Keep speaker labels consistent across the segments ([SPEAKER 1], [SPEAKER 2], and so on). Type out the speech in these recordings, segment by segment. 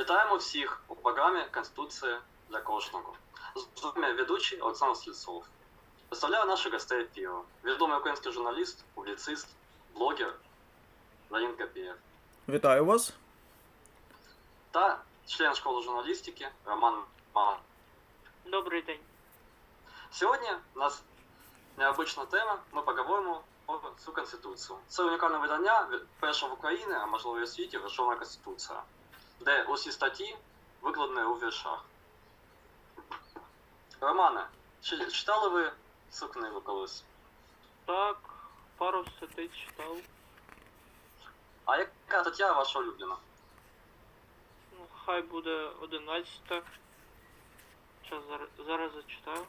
[SPEAKER 1] Вітаємо всіх у програмі Конституція для кожного. З вами ведучий Олександр Слісов. Представляю наших гостей ефіру. Відомий український журналіст, публіцист, блогер Леонід Капієв
[SPEAKER 2] Вітаю вас.
[SPEAKER 1] та член школи журналістики Роман Ман.
[SPEAKER 3] Добрий день.
[SPEAKER 1] Сьогодні у нас необична тема. Ми поговоримо про цю конституцію. Це унікальне видання від- перше в Україні, а можливо і у світі, Верховна Конституція, Де усі статті викладені у віршах. Романе, чи читали ви цю книгу колись?
[SPEAKER 3] Так, пару статей читав.
[SPEAKER 1] А яка стаття ваша улюблена?
[SPEAKER 3] Ну, хай буде 11. Час зараз, зараз зачитаю.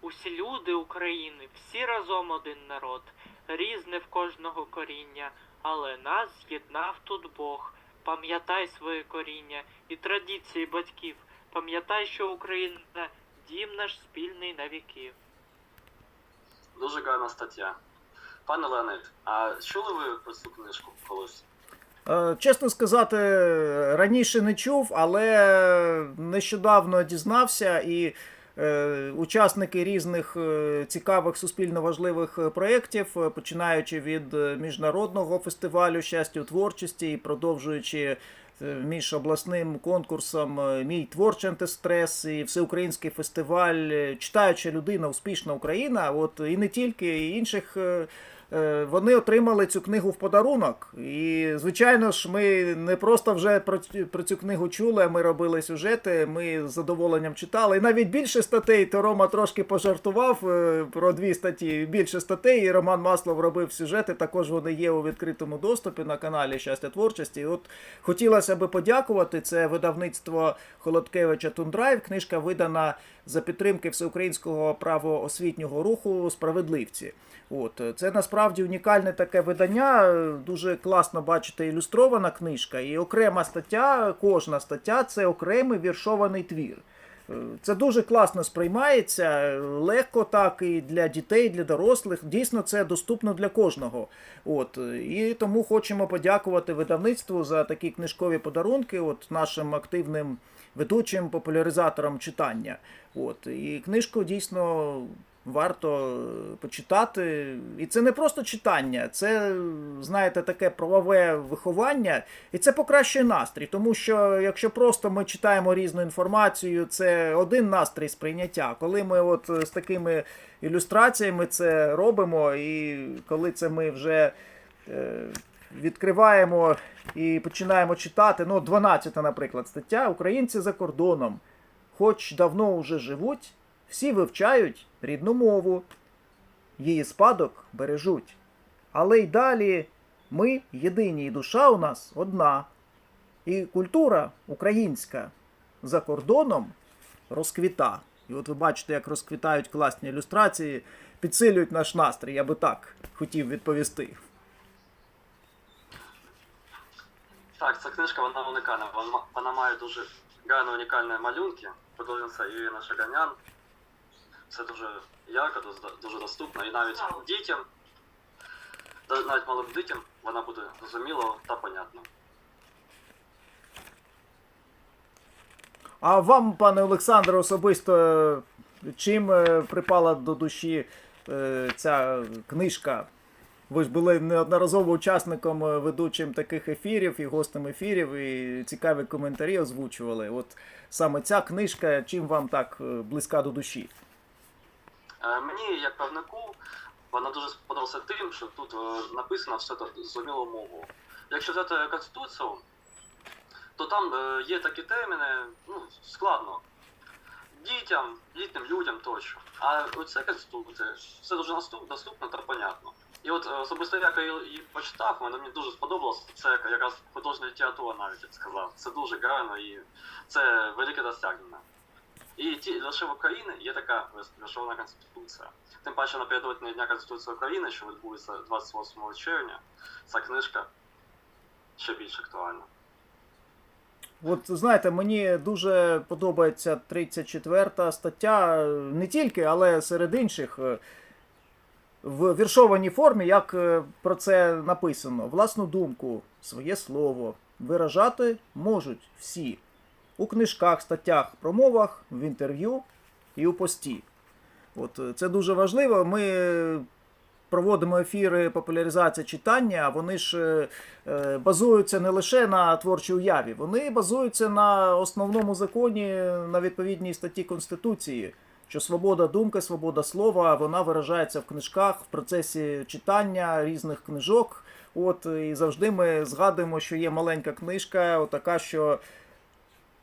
[SPEAKER 3] Усі люди України, всі разом один народ, різне в кожного коріння, але нас з'єднав тут Бог. Пам'ятай своє коріння і традиції батьків. Пам'ятай, що Україна дім наш спільний на віків.
[SPEAKER 1] Дуже гарна стаття. Пане Леонид, а чули ви про цю книжку колись?
[SPEAKER 2] Е, Чесно сказати, раніше не чув, але нещодавно дізнався і. Е, Учасники різних е, цікавих суспільно важливих е, проєктів, починаючи від міжнародного фестивалю щастя у творчості і продовжуючи між обласним конкурсом Мій творчий антистрес і всеукраїнський фестиваль, читаюча людина, успішна Україна. От і не тільки і інших. Е, Вони отримали цю книгу в подарунок. І, звичайно ж, ми не просто вже про, цю- про цю книгу чули, а ми робили сюжети, ми з задоволенням читали. І навіть більше статей, то Рома трошки пожартував е, про дві статті. Більше статей, і Роман Маслов робив сюжети. Також вони є у відкритому доступі на каналі Щастя творчості. І от хотілося би подякувати. Це видавництво Холодкевича Тундрайв. Книжка видана за підтримки всеукраїнського правоосвітнього руху Справедливці. От це насправді унікальне таке видання. Дуже класно бачити ілюстрована книжка, і окрема стаття, кожна стаття це окремий віршований твір. Е, Це дуже класно сприймається, легко так і для дітей, і для дорослих. Дійсно, це доступно для кожного. От і тому хочемо подякувати видавництву за такі книжкові подарунки. От нашим активним ведучим популяризатором читання. От і книжку дійсно варто е, почитати. І це не просто читання, це, знаєте, таке правове виховання, і це покращує настрій. Тому що якщо просто ми читаємо різну інформацію, це один настрій сприйняття. Коли ми от з такими ілюстраціями це робимо, і коли це ми вже. е, Відкриваємо і починаємо читати. Ну, 12, наприклад, стаття. Українці за кордоном, хоч давно уже живуть, всі вивчають рідну мову, її спадок бережуть. Але й далі ми єдині, і душа у нас одна. І культура українська за кордоном розквіта. І от ви бачите, як розквітають класні ілюстрації, підсилюють наш настрій. Я би так хотів відповісти.
[SPEAKER 1] Так, ця книжка вона унікальна. Вона, має дуже гарні унікальні малюнки. Художниця Ірина Шаганян. Це дуже ярко, дуже- доступно. І навіть дітям, навіть малим дітям, вона буде зрозуміло та понятно.
[SPEAKER 2] А вам, пане Олександре, особисто е, чим е, припала до душі е, ця книжка? Ви ж були неодноразово учасником ведучим таких ефірів і гостем ефірів, і цікаві коментарі озвучували. От саме ця книжка, чим вам так близька до душі?
[SPEAKER 1] Е, Мені, як правнику, вона дуже сподобалася тим, що тут е, написано все це зрозумілою мовою. Якщо взяти Конституцію, то там е, є такі терміни, ну, складно. Дітям, літнім людям тощо. А оце Конституція, все дуже доступно та понятно. І от особисто як я її почитав, вона мені дуже сподобалося. Це якраз художня література навіть я б сказав. Це дуже гарно і це велике досягнення. І ті лише в Україні є така вершовна конституція. Тим паче напередодні Дня Конституції України, що відбудеться 28 червня, ця книжка ще більш актуальна.
[SPEAKER 2] От знаєте, мені дуже подобається 34 стаття, не тільки, але серед інших. е, В віршованій формі, як е, про це написано, власну думку своє слово. Виражати можуть всі у книжках, статтях, промовах, в інтерв'ю і у пості. От е, це дуже важливо. Ми проводимо ефіри популяризації читання, вони ж е, е, базуються не лише на творчій уяві, вони базуються на основному законі, на відповідній статті Конституції. Що свобода думки, свобода слова, вона виражається в книжках в процесі читання різних книжок. От і завжди ми згадуємо, що є маленька книжка, отака, що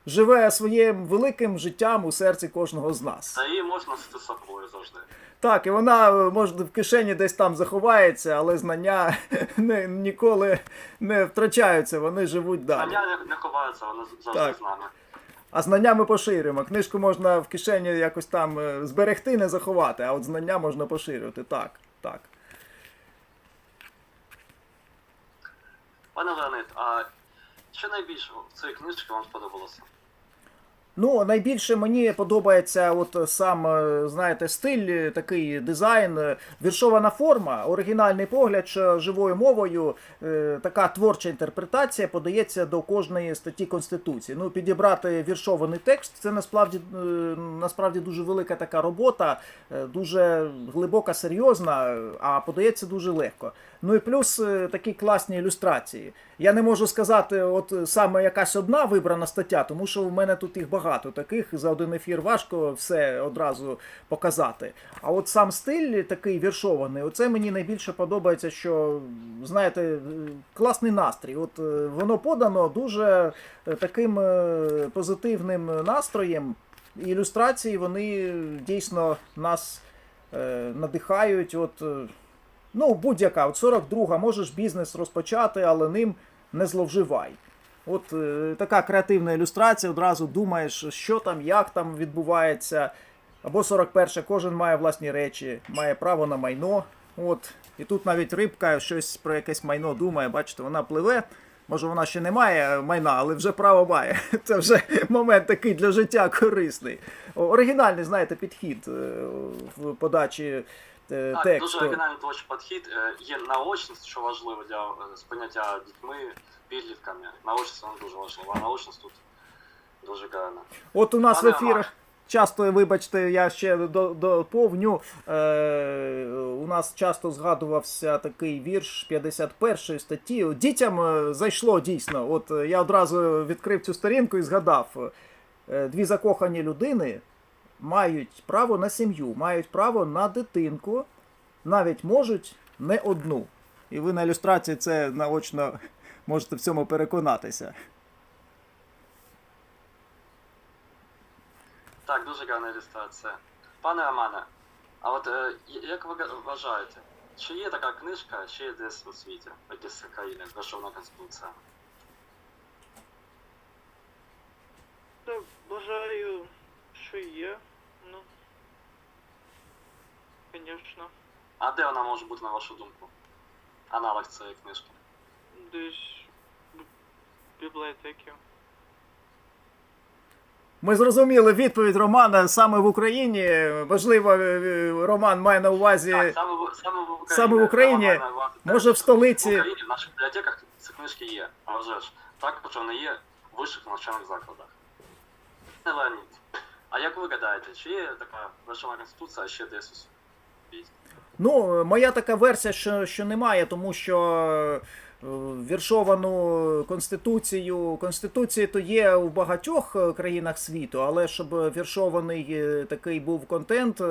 [SPEAKER 2] живе своїм великим життям у серці кожного з нас.
[SPEAKER 1] Та її можна з собою завжди.
[SPEAKER 2] Так, і вона е, може в кишені десь там заховається, але знання не, ніколи не втрачаються, вони живуть далі.
[SPEAKER 1] Знання не, не ховаються, вони завжди
[SPEAKER 2] Так.
[SPEAKER 1] з нами.
[SPEAKER 2] А знання ми поширюємо. Книжку можна в кишені якось там е, зберегти, не заховати, а от знання можна поширювати. Так, так.
[SPEAKER 1] Пане Леонид, а що найбільше в цій вам сподобалося?
[SPEAKER 2] Ну, найбільше мені подобається от сам, е, знаєте, стиль, е, такий дизайн, е, віршована форма, оригінальний погляд живою мовою, така творча інтерпретація подається до кожної статті Конституції. Ну, підібрати віршований текст це насправді, насправді дуже велика така робота, дуже глибока, серйозна, а подається дуже легко. Ну і плюс такі класні ілюстрації. Я не можу сказати, от саме якась одна вибрана стаття, тому що в мене тут їх багато таких. За один ефір важко все одразу показати. А от сам стиль такий віршований, оце мені найбільше подобається, що знаєте, класний настрій. От е, воно подано дуже е, таким е, позитивним настроєм. Ілюстрації вони дійсно нас е, надихають. От, Ну, будь-яка, от 42 можеш бізнес розпочати, але ним не зловживай. От е, така креативна ілюстрація, одразу думаєш, що там, як там відбувається. Або 41 кожен має власні речі, має право на майно. От. І тут навіть рибка щось про якесь майно думає, бачите, вона пливе. Може, вона ще не має майна, але вже право має. Це вже момент такий для життя корисний. Оригінальний, знаєте, підхід е, в подачі
[SPEAKER 1] Так,
[SPEAKER 2] тексту.
[SPEAKER 1] дуже оригінальний творчий підхід. Е, Є наочність, що важливо для е, сприйняття дітьми, підлітками. Наочність вона дуже важлива, а наочність тут дуже гарна.
[SPEAKER 2] От у нас в ефірах часто, вибачте, я ще доповню. Е, у нас часто згадувався такий вірш 51 статті. Дітям е, зайшло дійсно. От е, я одразу відкрив цю сторінку і згадав: е, дві закохані людини мають право на сім'ю, мають право на дитинку, навіть можуть не одну. І ви на ілюстрації це наочно можете в цьому переконатися.
[SPEAKER 1] Так, дуже гарна ілюстрація. Пане Романе, а от е, як ви вважаєте, чи є така книжка, чи є десь у світі, в якійсь країні, Верховна Конституція?
[SPEAKER 3] Бажаю, що є. Ну. Звісно.
[SPEAKER 1] А де вона може бути, на вашу думку? Аналог цієї книжки.
[SPEAKER 3] Десь в бібліотеки.
[SPEAKER 2] Ми зрозуміли відповідь Романа саме в Україні. Можливо, е, Роман має на увазі,
[SPEAKER 1] Так, саме в, саме в Україні.
[SPEAKER 2] саме в Україні,
[SPEAKER 1] Вона має на увазі те,
[SPEAKER 2] може в
[SPEAKER 1] В
[SPEAKER 2] столиці.
[SPEAKER 1] Україні в наших бібліотеках ці книжки є, а вже ж. Також вони є в вищих навчальних закладах. Пане Леонід, а як ви гадаєте, чи є така Верховна Конституція ще десь?
[SPEAKER 2] Ну, моя така версія, що, що немає, тому що е, віршовану конституцію. Конституції то є у багатьох е, країнах світу, але щоб віршований е, такий був контент,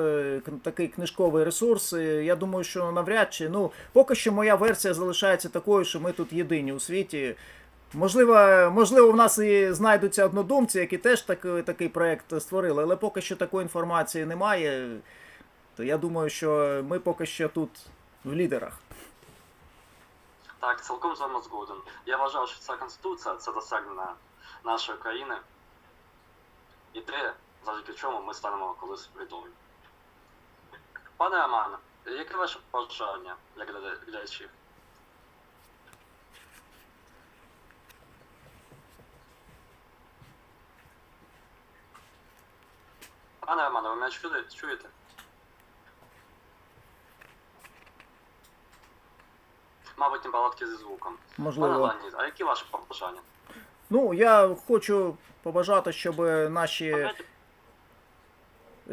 [SPEAKER 2] такий книжковий ресурс, я думаю, що навряд чи. Ну, поки що моя версія залишається такою, що ми тут єдині у світі. Можливо, можливо, в нас і знайдуться однодумці, які теж так, такий проект створили, але поки що такої інформації немає. То я думаю, що ми поки що тут в лідерах.
[SPEAKER 1] Так, цілком з вами згоден. Я вважаю, що ця конституція це досягнення нашої країни. І те, завдяки чому ми станемо колись відомі. Пане Романе, яке ваше бажання для гляда- глядачів? Пане Романе, ви мене чуєте? чуєте? Мабуть, неполадки зі звуком. Пане
[SPEAKER 2] Можливо.
[SPEAKER 1] Леонід, а які ваші побажання?
[SPEAKER 2] Ну, я хочу побажати, щоб наші.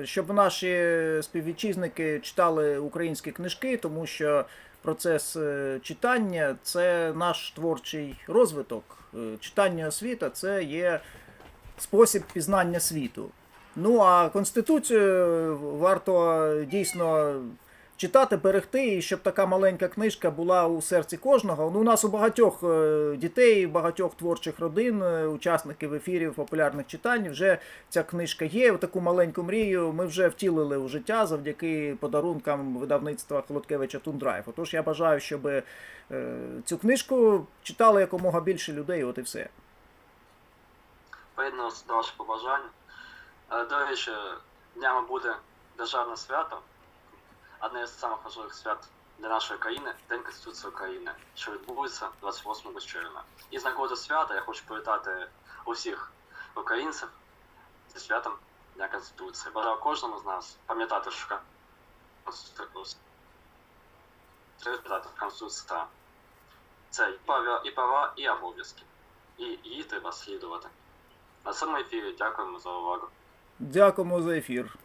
[SPEAKER 2] Щоб наші співвітчизники читали українські книжки, тому що процес е, читання це наш творчий розвиток. Е, Читання освіта це є спосіб пізнання світу. Ну а конституцію варто дійсно читати, берегти, і щоб така маленька книжка була у серці кожного. Ну, у нас у багатьох е, дітей, багатьох творчих родин, е, учасників ефірів популярних читань, вже ця книжка є. Таку маленьку мрію ми вже втілили у життя завдяки подарункам видавництва Холодкевича Тундрайв. Отож я бажаю, щоб е, цю книжку читали якомога більше людей, от і все.
[SPEAKER 1] Приєднуюся до ваших побажань. До речі, днями буде державне свято, одне з самих важливих свят для нашої країни День Конституції України, що відбудеться 28 червня. І з нагоди свята я хочу привітати усіх українців зі святом Дня Конституції. Бажаю кожному з нас пам'ятати, що Конституція це і права, і обов'язки. І її треба слідувати. На цьому ефірі дякуємо за увагу.
[SPEAKER 2] Дякуємо за ефір.